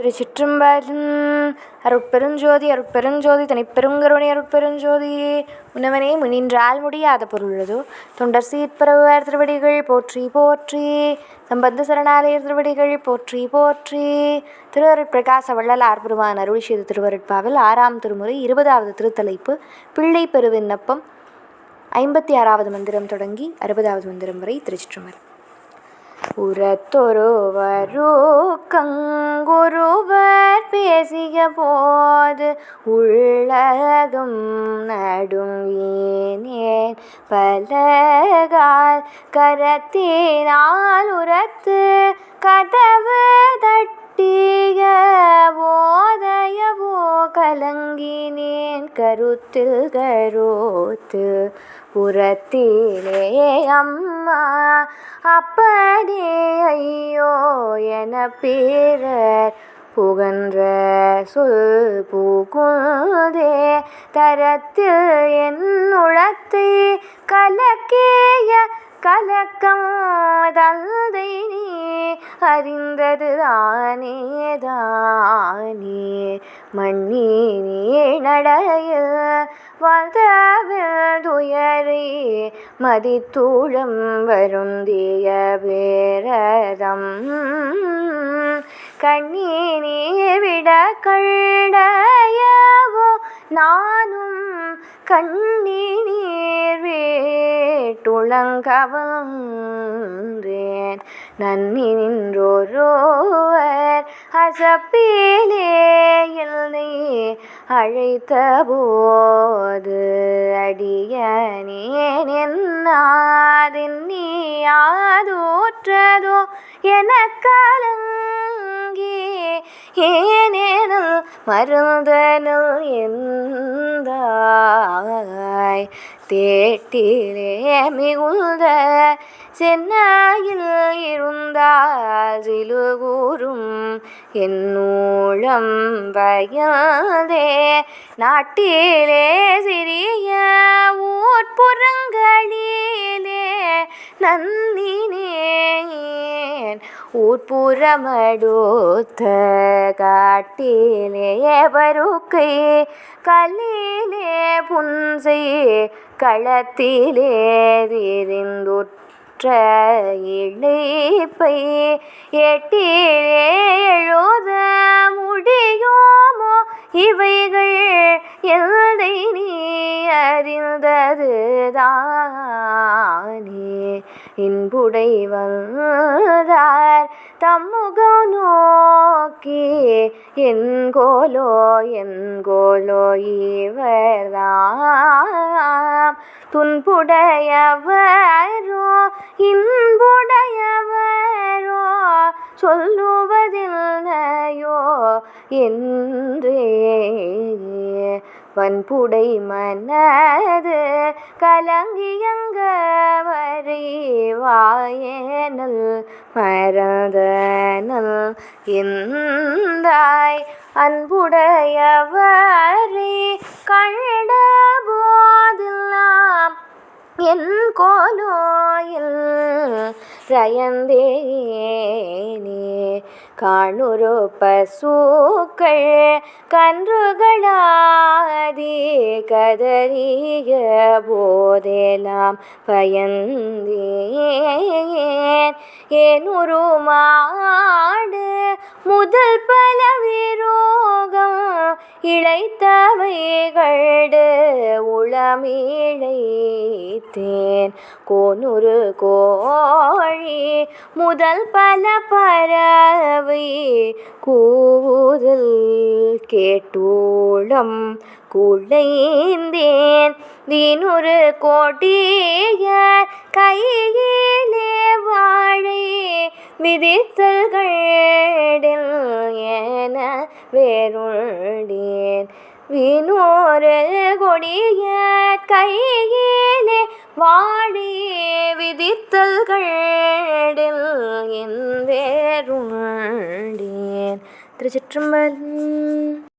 திருச்சிற்றம்பலம் அருட்பெருஞ்சோதி அருட்பெருஞ்சோதி தனிப்பெருங்கருணை அருட்பெருஞ்சோதி. உணவனே முனின்றால் முடியாத பொருளதோ தொண்டர் சீர்பரவர் திருவடிகள் போற்றி போற்றி. சம்பந்த சரணாலயர் திருவடிகள் போற்றி போற்றி. திருவருட்பிரகாச வள்ளலார் பெருமான் அருள் செய்த திருவருட்பாவில் ஆறாம் திருமுறை இருபதாவது திருத்தலைப்பு பிள்ளை பெருவிண்ணப்பம் ஐம்பத்தி ஆறாவது மந்திரம் தொடங்கி அறுபதாவது மந்திரம் வரை திருச்சிற்றம்பலம். உரத்தொருவருக்கங்குருவர் பேசிய போது உள்ளதும் நடுங்கினேன் பலகால் கரத்தினால் உரத்து கதவு தட்டிய போதையவோ கலங்கினேன் கருத்தில் கருத்து புறத்திலே அம்மா அப்பனே ஐயோ என பேரர் புகன்ற சொல் புகுதே தரத்தில் என் உளத்தை கலக்கிய கலக்கம் தந்தை நீ அறிந்தது தானே தானே. மண்ணி நீ நடையில் வாழ்ந்தவில் துயரே மதித்தூழம் வருந்திய வேரதம் கண்ணீர் விட கண்டயவோ நானும் கண்ணீர் வேட்டுளங்கவன்றேன் நன்னி நின்றோரோவர் அசப்பிலே என்னை அழைத்த போது அடியனேன் என எனக்கலங்கி ஏனே மருந்தனல் எந்தாய்? தேட்டிலே மிகுந்த சென்னாயில் இருந்தால் சிலுகூரும் என்னூழம் பயந்தே நாட்டிலே சிறிய ஊட்புறங்களிலே நந்தி ஊர்ப்புறமடுத்த காட்டிலே பருக்கை கல்லிலே புன்சை களத்திலே விரிந்துற்ற இழைப்பை எட்டிலே எழுத முடியுமோ? இவைகள் எதை நீ அறிந்தது தானே இன்புடை வந்தார் தம்முகம் நோக்கி என்கோலோ என்கோலோ இவர்தாம். துன்புடையவரோ இன்புடையவரோ சொல்லுவதில்லையோ? என்றே வன்புடை மனது கலங்கியங்க வரிவாயனல் மறந்தனல் இந்தாய் அன்புடையவரை கண்ட போதெல்லாம் என் கோலோ ரயந்தேனே காணுரு பசுக்கள் கன்றுகளாதி கதறிய போதெல்லாம் பயந்தேன் ஏனுரு மாடு முதல் பல விரோகம் இழைத்தவைகள்டு உளமிழைத்தேன். கோனுரு கோழி முதல் பல பறவை கூதல் கேட்டோளம் குழைந்தேன். தினொரு கோட்டிய கையிலே வாழை விதித்தல்களில் என வேறுண்டேன் வினோரு கொடிய கையிலே வாழி விதித்தல்கள் என் வேறுண்டேன் திருச்சிற்றம்பலம்